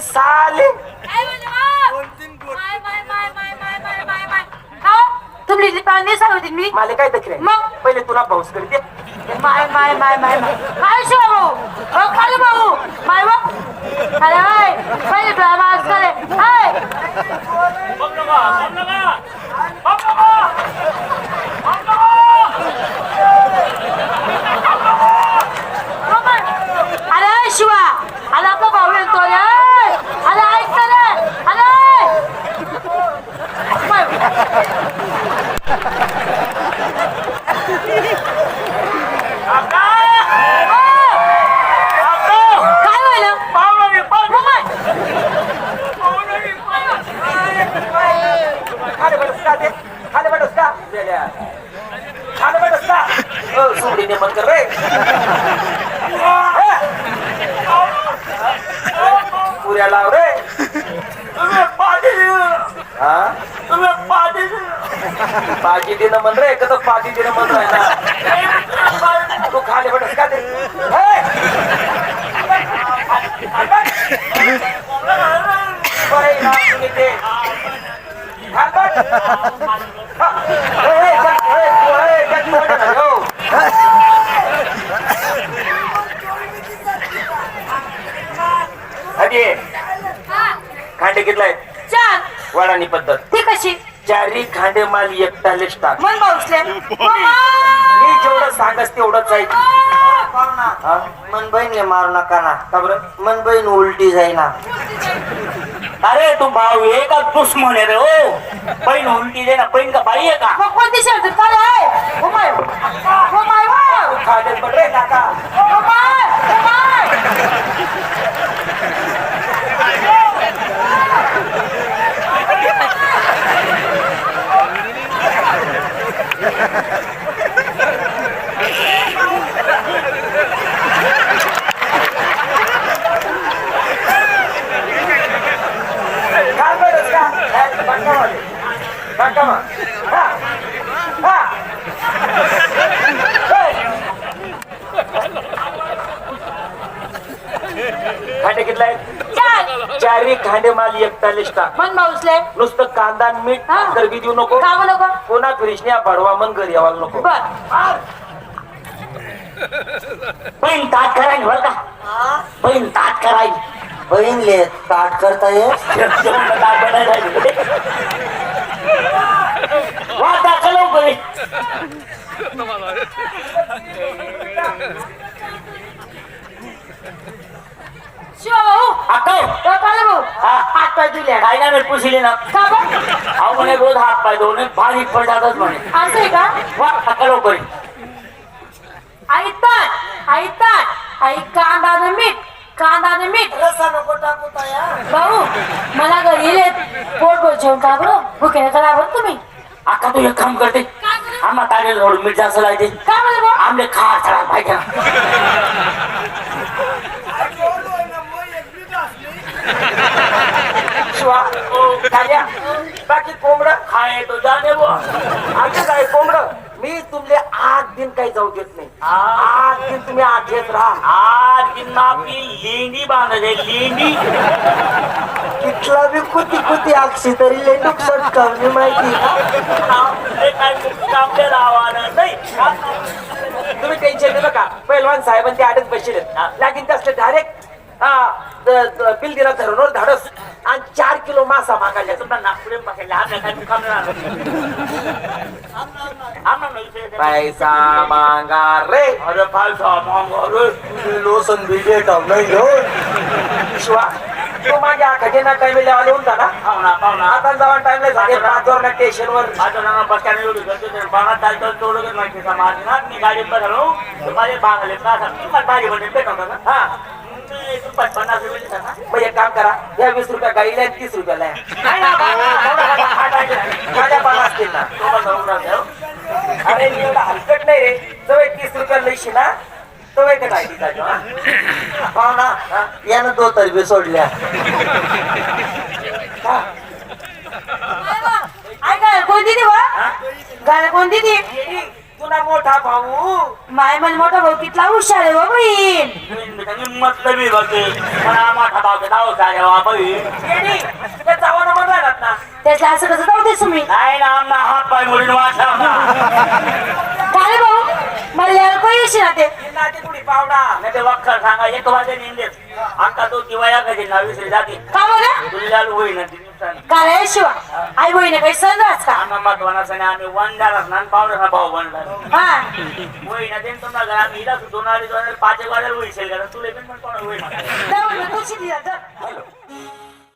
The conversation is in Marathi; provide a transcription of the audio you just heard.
साले. काय म्हणले बा? माय, माय, माय, माय, माय, माय, माय, माय. का हो? तुमची जी पाहुणे सांगते मी. मला काय दखल आहे? मग? पहिले तुला पाऊस करते माय माय माय माय माय. काय शिवा भाऊ? हो खाली भाऊ. माय बा अरे हाय. पहिले तुला मास करे हाय अरे शिवा अरे आपला भाऊ येतो रे अरे ऐक रे अरे काय व्हायला खाली बडस का ते खाली बडस का वेड्या. खाली बडस का ओ सोडीने मन कर रे पुऱ्या लाव रे. पाजी देणं म्हण रे कसं पाजी देणं म्हण राहिला तू खाली बडस का ते हे! बरं, ना, तुम्ही ते. खाल बट. हा. हे, हे, जग- हे, तू, हे, जग मोठं झालं, हो. हजी खांडे कितलाय चार वडानी पद्धत. ती कशी? चारी खांडे माल एकटालेच टाक मन भाऊसले मी जेवढं सांगस तेवढंच आहे. हा? मन बहीण मारू नका ना. का बरं? मन बहीण उलटी जाईना. अरे तू भाऊ आहे का? दुश्मन आहे रे हो. बहीण उलटी दे ना बहीण का बाई आहे का? मग कोणती शर्ट? काय आहे. Oh my oh my oh Khande पड रे काका माय ओ माय काय बरंच का काय बांकावाले. बांकावा. हा. हा. हे. आहे चार. खांडे माल एकटालेच टाक मन भाऊसले नुसतं कांदा आणि मीठ हा. तर बी देऊ नको. का नको. कोणा फिरिशने बडवा मन घरी यावाला नको. बर. बहीण ताट करायची बरं का? बहीण ताट करायची बहीण ले ताट करता येत ताट बनायचं. भाऊ. हा. हात पाय दिले काय नाही पुशीले ना. का बरं? अहो म्हणे रोज हात पाय धुवून बारीक पडतातच म्हणे. असं आहे का? वा टाका लवकर आई ताट आई कांदा आणि मीठ कांदा आणि मीठ. रसा नको टाकू ताया. भाऊ मला घरी येले पोट पोट जेवण का बरं भुकेने का बरं तुम्ही. अक्का तू एक काम करते. आम्हा ताजे थोडं मीठ जास्त काय म्हणले भाऊ? आमले खार चढा पाहिजे ना. शिवा बाकी कोंबड खाय तो जाने वो आमचं काय कोंबड? मी तुमले आठ दिन काही जाऊ देत नाही. आठ दिन तुम्ही आठ येत राहा. आज किन्ना आपली लेंडी बांधायची लेंडी तिथला बी कुती कुती आक्षी तरी नुकसान कमी माहिती. आपले काय आपल्याला आव्हान नाही. तुम्ही टेन्शन घेऊ नका. पैलवान साहेबांचे आठच बसले लागीन त्यासले डायरेक्ट बिल दिला धरून धाडस. मासा मागायला तुमचा नागपुरे पकडले आम्ही काय नाही. पैसा मागा रे। अरे पैसा मागो रे लोसन बिजे नाही घेऊन शिवा तू माझ्या खजिना टाइम आले होता ना? आता जावा टाइमला झाले पाच वर स्टेशन वर. आता ना बसकाने एवढी करतो ते बागा चालतो तेवढं माहिती का माझी ना मी गाडी बसलो. तुम्हाला बांगले का तुम्हाला भाजी बनते भेटवता हा. तुम्हाला पन्नास रुपये ना? काम करा. या वीस रुपया गाईला आणि तीस रुपयाला? माझ्या पाला असतील ना. तो. अरे मी एवढा हलकट नाही रे. जवळ तीस रुपयाला लईशी ना तो एक पाहुणा यानं दो तरी बी सोडल्या कोणती ती गाणं कोणती ती तुला मोठा भाऊ? माय मन मोठा भाऊ कितला हुशार आहे हो बहीण. मतलबी मोठा नाव तुझ्या मन लागत ना? त्याच्या असं कसं जाऊ दे तुम्ही नाही ना आमना हात पाय मोडून वाचा काय रे भाऊ? मला लिहायला कोण येशील ना ते ना कुणी पावडा. नाही ते वखर सांगा एक वाजे निंदेस अंका तो किंवा या कधी ना विसरी जाते का बरं? तुला होईना ती. नुकसान काय शिवा आई बहिणी काही संदाच का? आम्हा महत्वाना आम्ही वन झाला ना पावडर भाऊ बनला हा. होईना ते तुम्हाला घरा मी इला दोन अडीच पाच एक वाजायला होईल का तुला पण पण जा.